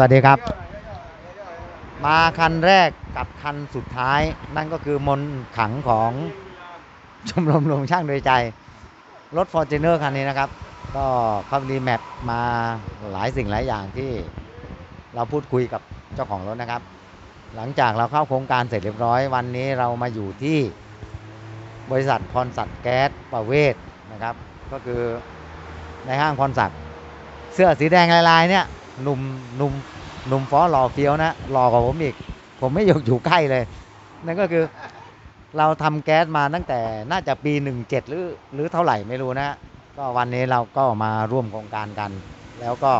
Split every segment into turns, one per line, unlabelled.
วัสดีครับ มาคันแรกกับคันสุดท้าย นั่นก็คือมนขังของชมรมรวมช่างโดยใจ รถ f o r t u n e r คันนี้นะครับ ก็เขารีแมปมาหลายสิ่งหลายอย่างที่เราพูดคุยกับเจ้าของรถนะครับ หลังจากเราเข้าโครงการเสร็จเรียบร้อยวันนี้เรามาอยู่ที่บริษัทพรศักดิ์แก๊สประเวศนะครับ ก็คือในห้างพรศักดิ์เสื้อสีแดงลายๆเนี่ย หนุ่มหนุ่มหนุ่มฟอหล่อเฟี้ยวนะหล่อกว่าผมอีก ผมไม่อยู่อยู่ใกล้เลย นั่นก็คือเราทำแก๊สมาตั้งแต่น่าจะปี 17 หรือหรือเท่าไหร่ไม่รู้นะ ก็วันนี้เราก็มาร่วมโครงการกัน แล้วก็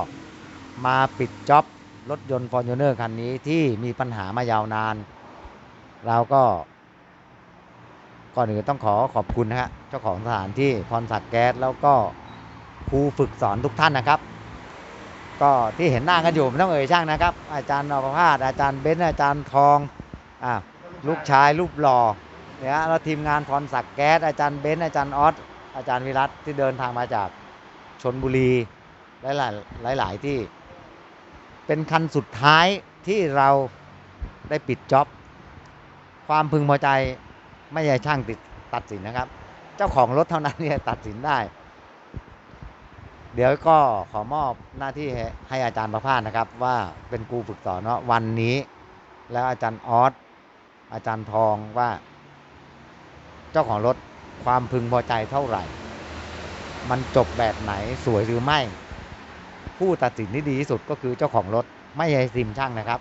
มาปิดจ็อบรถยนต์ฟอร์จูเนอร์คันนี้ที่มีปัญหามายาวนาน เราก็ก่อนอื่นต้องขอขอบคุณนะฮะเจ้าของสถานที่พรศักดิ์แก๊สแล้วก็ครูฝึกสอนทุกท่านนะครับ ก็ที่เห็นหน้ากันอยู่ไม่ต้องเอ่ยช่างนะครับ อาจารย์นพพาสอาจารย์เบนซ์อาจารย์ทองอ่าลูกชายรูปหล่อเนี่ยแล้วทีมงานพรศักดิ์แก๊สอาจารย์เบนซ์อาจารย์ออสอาจารย์วิรัตที่เดินทางมาจากชนบุรีหลายหลายที่ เป็นคันสุดท้ายที่เราได้ปิดจ็อบ ความพึงพอใจไม่ใช่ช่างติดตัดสินนะครับ เจ้าของรถเท่านั้นเนี่ยตัดสินได้ เดี๋ยวก็ขอมอบหน้าที่ให้ให้อาจารย์ประภาสนะครับ ว่าเป็นครูฝึกสอนว่าวันนี้ แล้วอาจารย์ออสอาจารย์ทองว่า เจ้าของรถความพึงพอใจเท่าไหร่ มันจบแบบไหนสวยหรือไม่ ผู้ตัดสินที่ดีที่สุดก็คือเจ้าของรถไม่ใช่ซิมช่างนะครับ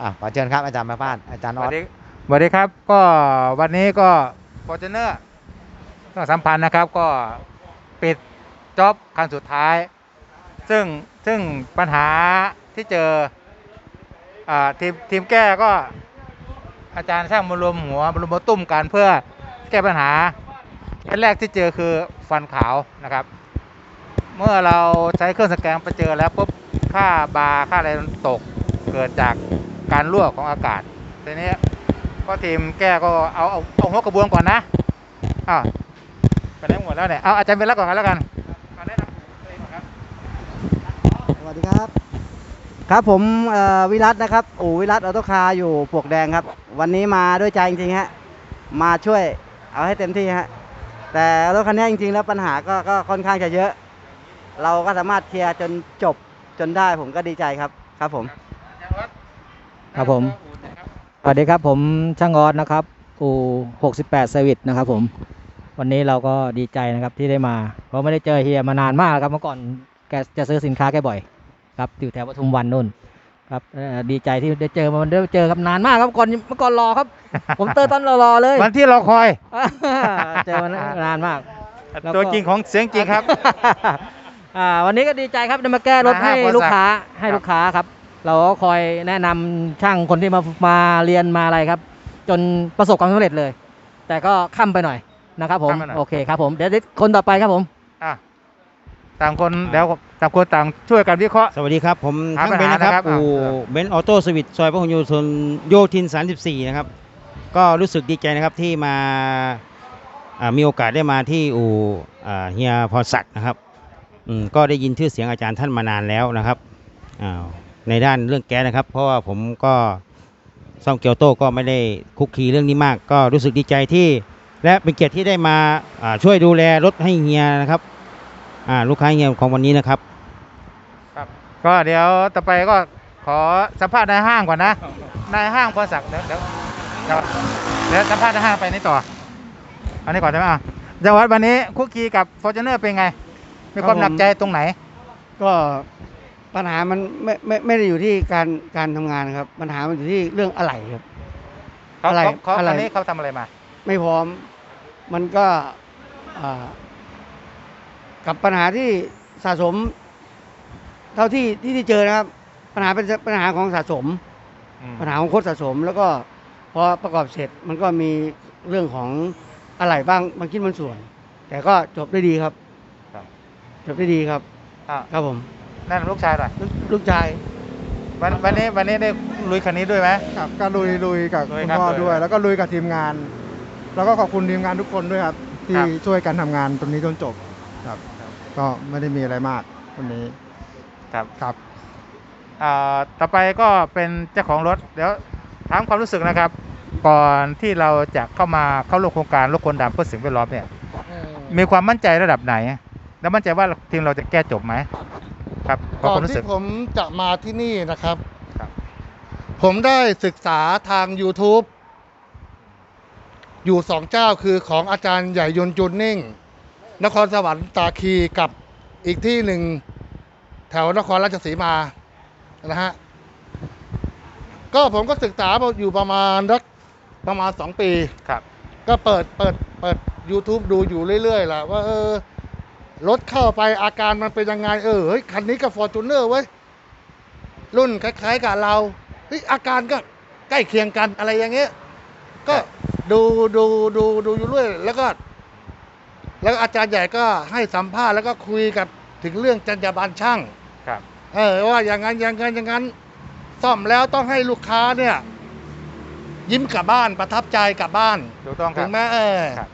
อะขอเชิญครับอาจารย์ประภาสอาจารย์
ส
ออ
วั
ส
สดีสวัสดีครับก็วันนี้ก็ f o r t u n e r ต้องสัมพันธ์นะครับ ก็ปิด จ็อบคันสุดท้าย ซึ่งซึ่งปัญหาที่เจออาทีมทีมแก้ก็อาจารย์ช่างมารวมหัวมารวมมาตุ้มกันเพื่อแก้ปัญหาอันแรกที่เจอคือฟันขาวนะครับ เมื่อเราใช้เครื่องสแกนไปเจอแล้วปุ๊บค่าบาค่าอะไรตกเกิดจากการรั่วของอากาศทีนี้ก็ทีมแก้ก็เอาเอาเอาหัวกระบวนก่อนนะอ้าวไปไหนหมดแล้วเนี่ยเอาอาจารย์เป็นรักก่อนกันแล้วกันำตัวเองก่อนครับ
ส วัสดีครับ ครับผมเอ่อวิรัตนะครับอู่วิรัตออโตคาร์อยู่ปลวกแดงครับ วันนี้มาด้วยใจจริงๆฮะมาช่วยเอาให้เต็มที่ฮะแต่รถคันนี้จริงๆ แล้วปัญหาก็ก็ค่อนข้างจะเยอะ เราก็สามารถเคลียร์จนจบจนได้ผมก็ดีใจครับครับผม
ครับผมสวัสดีครับผมช่างออสนะครับอู68เซอร์วิสนะครับผมวันนี้เราก็ดีใจนะครับที่ได้มา เพราะไม่ได้เจอเฮียมานานมากแล้วครับเมื่อก่อนแกจะซื้อสินค้าแกบ่อย ครับอยู่แถวปทุมวันนู่นครับเอ่อดีใจที่ได้เจอมาได้เจอครับนานมากครับก่อนเมื่อก่อนรอครับ ผมเตอร์ตอนรอๆเลย
วันที่เราคอย
เจอมานานมากแล้วก็
ตัวจริงของเสียงจริงครับ
อ่าวันนี้ก็ดีใจครับได้มาแก้รถ
มา
ให้
ห้า
ลูกค้าให้
ครับ
ลูกค้าครับ เราก็คอยแนะนำช่างคนที่มามาเรียนมาอะไรครับ จนประสบความสำเร็จเลย แต่ก็ค่ำไปหน่อยนะครับผม
ค่ำไปหน่อย
โอเคครับผมเดี๋ยวคนต่อไปครับผม
อะ ต่างคนเดี๋ยวต่างคนต่างช่วยกันวิเคราะห์
สวัสดีครับ ผม
หา
ช่างเบน
ปัญหา
นะครับ
นะครับ
อู่
อ่า
เบนออโต้สวิตซอยพหลโยธินโยธิน 34 นะครับ ก็รู้สึกดีใจนะครับที่มาอ่ามีโอกาสได้มาที่อู่อ่าเฮียพรศักดิ์นะครับอืมก็ได้ยินชื่อเสียงอาจารย์ท่านมานานแล้วนะครับอ่าในด้านเรื่องแก๊สนะครับ เพราะว่าผมก็ซ่อมเกียวโต้ก็ไม่ได้คุกคีเรื่องนี้มาก ก็รู้สึกดีใจที่ และเป็นเกียรติที่ได้มาอ่าช่วยดูแลรถให้เฮียนะครับ อ่าลูกค้าเฮียของวันนี้นะครับ
ก็เดี๋ยวต่อไปก็ขอสัมภาษณ์นายห้างก่อนนะนายห้างพรศักดิ์เดี๋ยวเดี๋ยวเดี๋ยวเดี๋ยวสัมภาษณ์นายห้างไปนี่ต่ออันนี้ก่อนใช่ไหมอะจังหวัดวันนี้คุกคีกับฟอร์จูเนอร์เป็นไง มีความ
ครับผม
หนักใจตรงไหน
ก็ปัญหามันไม่ไม่ไม่ได้อยู่ที่การการทำงานครับ ปัญหามันอยู่ที่เรื่องอะไหล่ครับ
เขา
อะไร
เขาเขา
อะไร
อันนี้เขาทำอะไรมา
ไม่พร้อม มันก็อ่า กับปัญหาที่สะสม เท่าที่ที่ที่เจอนะครับ ปัญหาเป็นปัญหาของสะสม ปัญหาของโคตรสะสม แล้วก็พอประกอบเสร็จมันก็มีเรื่องของอะไหล่บ้างบางชิ้นบางส่วน แต่ก็จบได้ดีครับ
ครับ
จบได้ดีครับ
อะ
ครับผม
นั่นลูกชายหน่อย
ลูกลูกชาย
วันวันนี้วันนี้ได้ลุยคันนี้ด้วยไหม
ครับก็ลุยลุยกับ
ลุย
คุณ
ครับ
พ่อ
ลุย
ด้วย แล้วก็ลุยกับทีมงาน แล้วก็ขอบคุณทีมงานทุกคนด้วยครับ ที่
ครับ
ช่วยกันทำงานตรงนี้จนจบครับ ก็ไม่ได้มีอะไรมากวันนี้
ครับ
ครับ
อ่าต่อไปก็เป็นเจ้าของรถเดี๋ยวถามความรู้สึกนะครับ ก่อนที่เราจะเข้ามาเข้าร่วมโครงการรถคนดำเพื่อสิ่งแวดล้อมเนี่ย มีความมั่นใจระดับไหน แล้วมั่นใจว่าทีมเราจะแก้จบไหมครับขอ
ก่อ
คนวามรู้สึ
ที่
ก
ผมจะมาที่นี่นะครับ
ครับ
ผมได้ศึกษาทาง YouTube อยู่สองเจ้าคือของอาจารย์ใหญ่ยนต์จุนนิ่ง นครสวรรค์ตาคีกับอีกที่หนึ่งแถวนครราชสีมานะฮะก็ผมก็ศึกษาอยู่ประมาณรักประมาณสองปี
ครับ
ก็เปิดเปิดเปิด YouTube ดูอยู่เรื่อยๆแหละว่าเออรถเข้าไปอาการมันเป็นยังไง เออเฮ้ยคันนี้ก็ฟอร์จูเนอร์เว้ย รุ่นคล้ายๆกับเราเฮ้ยอาการก็ใกล้เคียงกันอะไรอย่างเงี้ย ก็ดูดูดูดูอยู่เรื่อย แล้วก็ แล้วอาจารย์ใหญ่ก็ให้สัมภาษณ์แล้วก็คุยกับถึงเรื่องจรรยาบรรณช่าง
ครับ
เออว่าอย่างนั้นอย่างนั้นอย่างนั้น ซ่อมแล้วต้องให้ลูกค้าเนี่ย ยิ้มกลับบ้านประทับใจกลับบ้าน
ถูกต้องค
ถึ
รับ
งแม้เออ
ครับ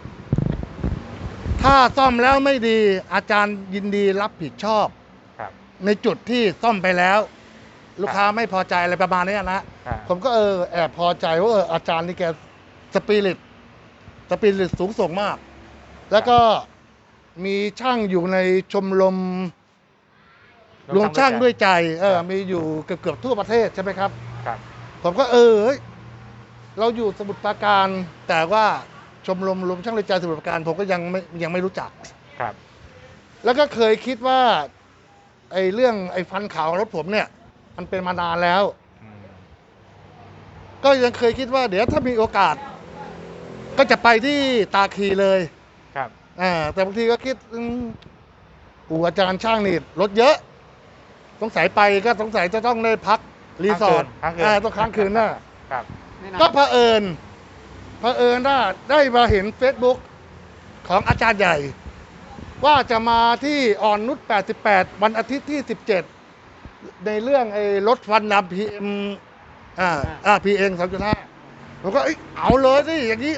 ถ้าซ่อมแล้วไม่ดี อาจารย์ยินดีรับผิดชอบ
ครับ
ในจุดที่ซ่อมไปแล้ว ลูกค้าไม่พอใจอะไรประมาณเนี้ยนะ
ครับ
ผมก็เออแอบพอใจว่าเอออาจารย์นี่แกสปิริตสปิริตสูงส่งมาก แล้วก็มีช่างอยู่ในชมรมรวมช่างด้วยใจเออมีอยู่เกือบเกือบๆทั่วประเทศใช่ไหมครับ
ครับ
ผมก็เออเฮ้ยเราอยู่สมุทรปราการ แต่ว่าชมรมรวมช่างด้วยใจสมุทรปราการผมก็ยังไม่ยังไม่รู้จัก
ครับ
แล้วก็เคยคิดว่าไอ้เรื่องไอ้ฟันขาวของรถผมเนี่ย มันเป็นมานานแล้ว
อืม
ก็ยังเคยคิดว่า เดี๋ยวถ้ามีโอกาส ก็จะไปที่ตาคีเลย
ครับ
อ่าแต่บางทีก็คิดอืมอูอาจารย์ช่างนี่รถเยอะ สงสัยไปก็สงสัยจะต้องได้พักรีสอร์ท
ค้างคืน
อ่าต้องค้างคืนน่ะ
ครับ
ก็เผอิญเผอิญว่าได้มาเห็น Facebook ของอาจารย์ใหญ่ ว่าจะมาที่อ่อนนุช 88 วันอาทิตย์ที่ 17 ในเรื่องไอ้รถฟันดำพีเอ็มอ่าอ่าพีเอ็มสองจุดห้าผมก็เอ้ยเอาเลยสิอย่างนี้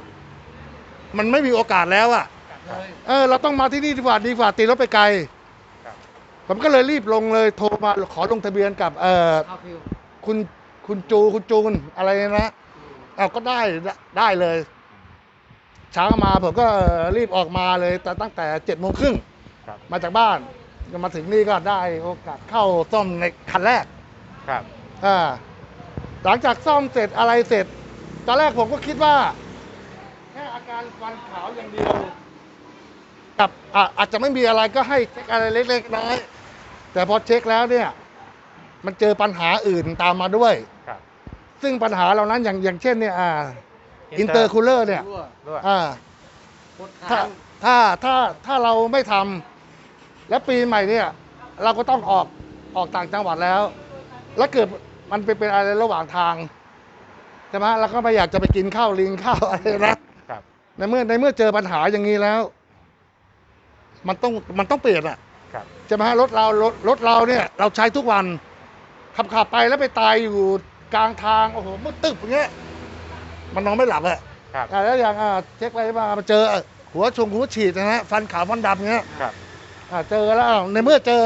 มันไม่มีโอกาสแล้วอะ เออเราต้องมาที่นี่ดีกว่าดีกว่าตีรถไปไกล
ครับ
ผมก็เลยรีบลงเลยโทรมาขอลงทะเบียนกับ เอ่อคุณคุณจูคุณจูนอะไรนะเอาก็ได้ได้เลย เช้ามาผมก็รีบออกมาเลยแต่ตั้งแต่เจ็ดโมงครึ่ง
ครับ
มาจากบ้านก็มาถึงนี่ก็ได้โอกาสเข้าซ่อมในคันแรก
ครับ
อ่าหลังจากซ่อมเสร็จอะไรเสร็จ ตอนแรกผมก็คิดว่า แค่อาการฟันขาวอย่างเดียว กับอะอาจจะไม่มีอะไรก็ให้เช็คอะไรเล็กๆน้อยๆแต่พอเช็คแล้วเนี่ย มันเจอปัญหาอื่นตามมาด้วย
ครับ
ซึ่งปัญหาเหล่านั้นอย่างอย่างเช่นเนี่ยอ่าอินเตอร์คูลเลอร์เนี่ย
ด้วย
อ่าถ้าถ้าถ้าถ้าเราไม่ทำและปีใหม่เนี่ย เราก็ต้องออกออกต่างจังหวัดแล้ว แล้วเกิดมันไปเป็นอะไรระหว่างทางใช่ไหมเราก็ไม่อยากจะไปกินข้าวลิงข้าวอะไรนะครับ ในเมื่อในเมื่อเจอปัญหาอย่างนี้แล้ว มันต้องมันต้องเปลี่ยนอะ
ครับ
ใช่ไหมฮะรถเรารถรถเราเนี่ย เราใช้ทุกวันขับขับไปแล้วไปตายอยู่กลางทางโอ้โหมืดตึ๊บอย่างเงี้ยมันนอนไม่หลับอะ
ครับ
อะแล้วอย่างอะเช็คอะไรมามาเจออะหัวชงหัวฉีดนะฮะฟันขาวฟันดำเงี้ย
ครับ
อะเจอแล้วในเมื่อเจอ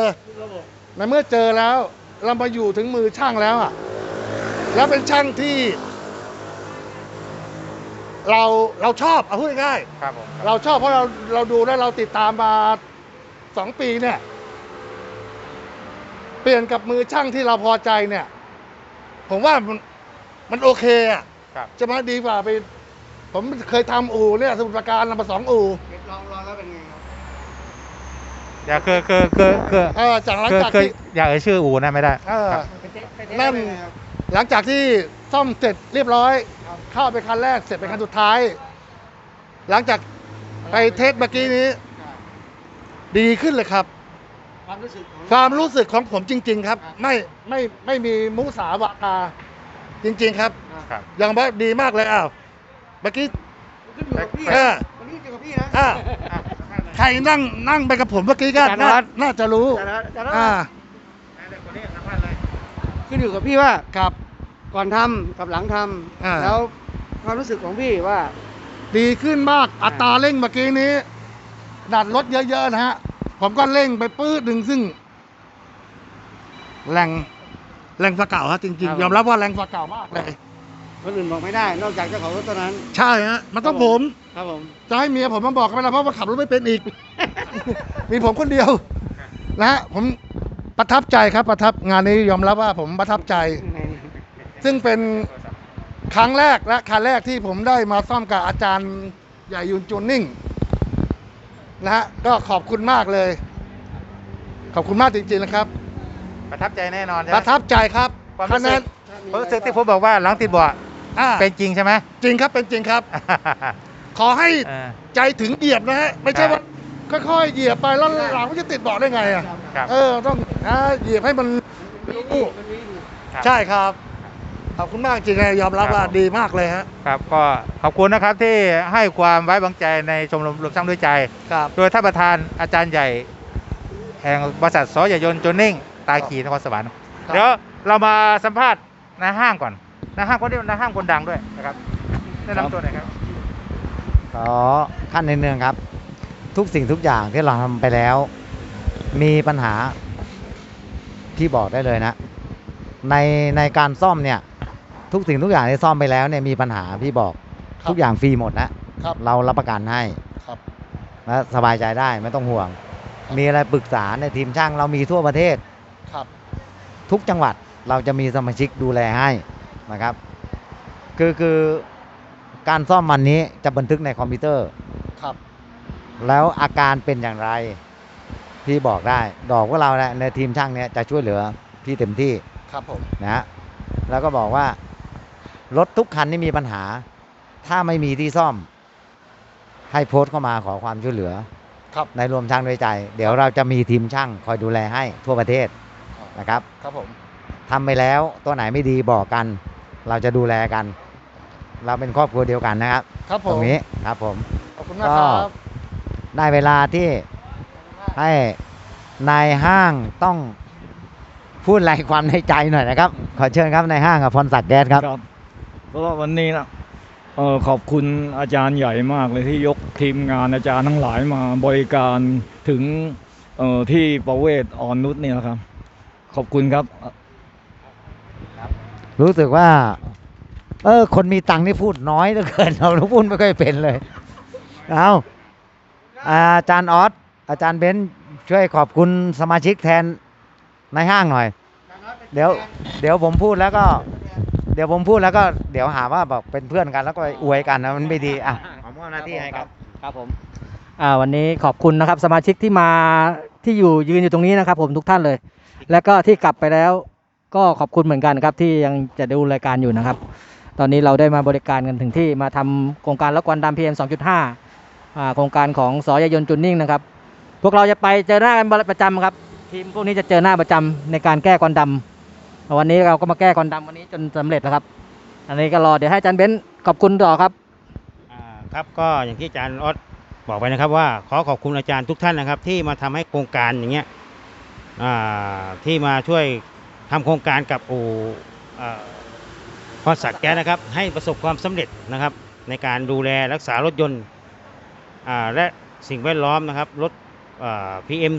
ในเมื่อเจอแล้ว เรามาอยู่ถึงมือช่างแล้วอะแล้วเป็นช่างที่ เราเราชอบเอาพูดง่ายๆ
ครับผม
เราชอบเพราะเราเราดูแล้วเราติดตามมาสองปีเนี่ย เปลี่ยนกับมือช่างที่เราพอใจเนี่ย ผมว่ามันมันโอเคอะ
ครับ
จะมาดีกว่าไป ผมเคยทำอู่เนี่ยสมุทรปราการนำมาสองอู่
ลองลองแล้วเป็นไงครับ
อย่าคือคือคือคือ
เออจากหลัง
คือ
จาก
คือ
ที่
อย่าเอ่ยชื่ออู่นะไม่ได้
เออ
ครับ
นั่นหลังจากที่ ซ่อมเสร็จเรียบร้อย เข้าไปคันแรกเสร็จไปคันสุดท้าย หลังจากไปเทสเมื่อกี้นี้ ดีขึ้นเลยครับ
ความรู้สึกของ
ความรู้สึกของผมจริง ๆ ครับไม่ไม่ไม่มีมุสาวาตาจริง ๆ ครับ
ครับ
อย่างว่าดีมากเลยอ้าวเมื่อกี้
ขึ้นอยู่กับพี่
เอ
นะ
อ
วันนี้อยู่กับพี่นะ
อ่าใครนั่งนั่งไปกับผมเมื่อกี้ก็
อาจารย์
น่า
วัด
น่าจะรู้
แต่ละแต่ละ
อ่า
ขึ้นอยู่กับพี่ว่า
ครับ
ก่อนทำกับหลังท
อ่าำ
แล้วความรู้สึกของพี่ว่า
ดีขึ้นมากอัตราเร่งเมื่อกี้นี้ ดัดรถเยอะๆนะฮะ ผมก็เร่งไปปื้ดหนึ่งซึ่ง แรงแรงฟ้าเก่าฮะจริง
ครับ
ๆ ยอมรับว่าแรงฟ้าเก่ามากเลย
คนอื่นบอกไม่ได้ นอกจากเจ้าของรถเท่านั้น
ใช่ฮะ มันต้องผม
ครับผม
จะให้เมียผมมาบอกก็ไม่ได้เพราะว่าขับรถไม่เป็นอีก มีผมคนเดียว นะฮะผมประทับใจครับประทับงานนี้ยอมรับว่าผมประทับใจ ซึ่งเป็นครั้งแรกและคันแรกที่ผมได้มาซ่อมกับอาจารย์ใหญ่ยุนจูนนิ่งนะฮะก็ขอบคุณมากเลย ขอบคุณมากจริงๆนะครับ
ประทับใจแน่นอนใช่
ป
ไหม
ระทับใจครับ
ความ
คะ
รู้
แน
สึ
น
กความรู้สึกที่ผมบอกว่าหลังติดเบาะ
อ่า
เป็นจริงใช่ไหม
จริงครับเป็นจริงครับ ขอให้
เออ
ใจถึงเหยียบนะฮะไม่ใช่ว่าค่อยๆเหยียบไปแล้วหลังมันจะติดเบาะได้ไงอะ
ครับ
เออต้องอ่าเหยียบให้มันรู้
ครับ
ใช่ครับข อบคุณมากจริงๆยอมรับว่า
ครับผม
ดีมากเลยฮะ
ครับก็ขอบคุณนะครับที่ให้ความไว้วางใจในชมรมรวมสร้างด้วยใจ
ครับ
โดยท่านประธานอาจารย์ใหญ่ แห่งบริษัทสอยายนต์โจนนิ่ง ตาขีนครสวรรค์
ครับ
เดี๋ยวเรามาสัมภาษณ์นายห้างก่อนนายห้างคนนี้นายห้างคนดังด้วยนะครับแนะนำตัวหน่อยครับ
ขอขั้นในเนืองครับ ทุกสิ่งทุกอย่างที่เราทำไปแล้ว มีปัญหาที่บอกได้เลยนะ ในในการซ่อมเนี่ย ทุกสิ่งทุกอย่างที่ซ่อมไปแล้วเนี่ยมีปัญหาพี่บอก
ครับ
ทุกอย่างฟรีหมดนะครับเรารับประกันให้
ครับ
และสบายใจได้ไม่ต้องห่วงมีอะไรปรึกษาในทีมช่างเรามีทั่วประเทศ
ครับ
ทุกจังหวัดเราจะมีสมาชิกดูแลให้นะครับ คือคือการซ่อมมันนี้จะบันทึกในคอมพิวเตอร์
ครับ
แล้วอาการเป็นอย่างไร พี่บอกได้ ดอกว่าเราเนี่ยในทีมช่างเนี่ยจะช่วยเหลือพี่เต็มที่
ครับผม
นะฮะแล้วก็บอกว่า รถทุกคันที่มีปัญหา ถ้าไม่มีที่ซ่อม ให้โพสต์เข้ามาขอความช่วยเหลือ
ครับ
ในรวมช่างด้วยใจ เดี๋ยวเราจะมีทีมช่างคอยดูแลให้ทั่วประเทศนะครับ
ครับผม
ทำไปแล้วตัวไหนไม่ดีบอกกัน เราจะดูแลกัน เราเป็นครอบครัวเดียวกันนะครับ
ครับผ
ตร
ม
งนี้ครับผม
ขอบคุณมากครับ
ได้เวลาที่ให้นายห้างต้องพูดอะไรความในใจหน่อยนะครับ ขอเชิญครับนายห้างกับพรศักดิ์แก๊สครับ
ครับ เพราะวันนี้นะเออขอบคุณอาจารย์ใหญ่มากเลยที่ยกทีมงานอาจารย์ทั้งหลายมาบริการถึงเออที่ประเวศอ่อนนุชเนี่ยนะครับ ขอบคุณครับ
รู้สึกว่า เออ คนมีตังค์นี่พูดน้อยเหลือเกินเราพูดไม่ค่อยเป็นเลย เอาอาจารย์ออสอาจารย์เบนซ์ช่วยขอบคุณสมาชิกแทนในห้างหน่อย เดี๋ยว เดี๋ยวผมพูดแล้วก็ เดี๋ยวผมพูดแล้วก็เดี๋ยวหาว่าแบบเป็นเพื่อนกันแล้วก็ไปอวยกันนะมันไม่ดีอะขอมอบหน้าที่ให้ครับ
ครับผมอ่าวันนี้ขอบคุณนะครับสมาชิกที่มาที่อยู่ยืนอยู่ตรงนี้นะครับ ผมทุกท่านเลย แล้วก็ที่กลับไปแล้ว ก็ขอบคุณเหมือนกันครับ ที่ยังจะดูรายการอยู่นะครับ ตอนนี้เราได้มาบริการกันถึงที่มาทำโครงการลดควันดำ PM 2.5อ่าโครงการของสอยายนต์จุนนิ่งนะครับ พวกเราจะไปเจอหน้ากันประจำครับทีมพวกนี้จะเจอหน้าประจำในการแก้ควันดำ วันนี้เราก็มาแก้ควันดำวันนี้จนสำเร็จแล้วครับ อันนี้ก็รอเดี๋ยวให้อาจารย์เบนซ์ขอบคุณต่อครับ
อ่าครับก็อย่างที่อาจารย์ออสบอกไปนะครับว่าขอขอบคุณอาจารย์ทุกท่านนะครับ ที่มาทำให้โครงการอย่างเงี้ยอ่าที่มาช่วยทำโครงการกับอู่อ่าพรศักดิ์แก๊สนะครับให้ประสบความสำเร็จนะครับ ในการดูแลรักษารถยนต์อ่าและสิ่งแวดล้อมนะครับลดอ่า PM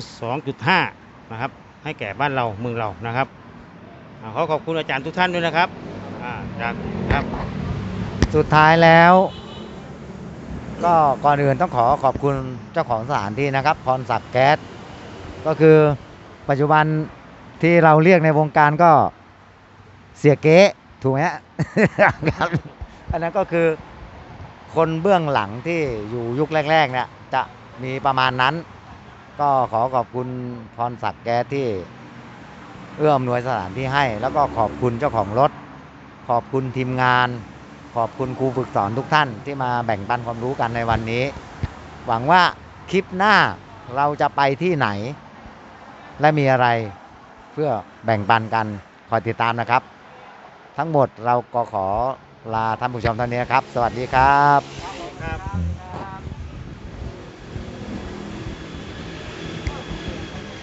2.5 นะครับให้แก่บ้านเราเมืองเรานะครับ ขอขอบคุณอาจารย์ทุกท่านด้วยนะครับอ่ารับครับ
สุดท้ายแล้ว ก็ก่อนอื่นต้องขอขอบคุณเจ้าของสถานที่นะครับ พรศักดิ์แก๊ส ก็คือปัจจุบันที่เราเรียกในวงการก็เสียเก๊ถูกไหมครับอันนั้นก็คือคนเบื้องหลังที่อยู่ยุคแรก ๆ เนี่ย จะมีประมาณนั้น ก็ขอขอบคุณพรศักดิ์แก๊สที่ เอื้ออำนวยสถานที่ให้ แล้วก็ขอบคุณเจ้าของรถ ขอบคุณทีมงาน ขอบคุณครูฝึกสอนทุกท่านที่มาแบ่งปันความรู้กันในวันนี้ หวังว่าคลิปหน้าเราจะไปที่ไหน และมีอะไรเพื่อแบ่งปันกันคอยติดตามนะครับ ทั้งหมดเราก็ขอลาท่านผู้ชมเท่านี้ครับ สวัสดีครับ
ครับ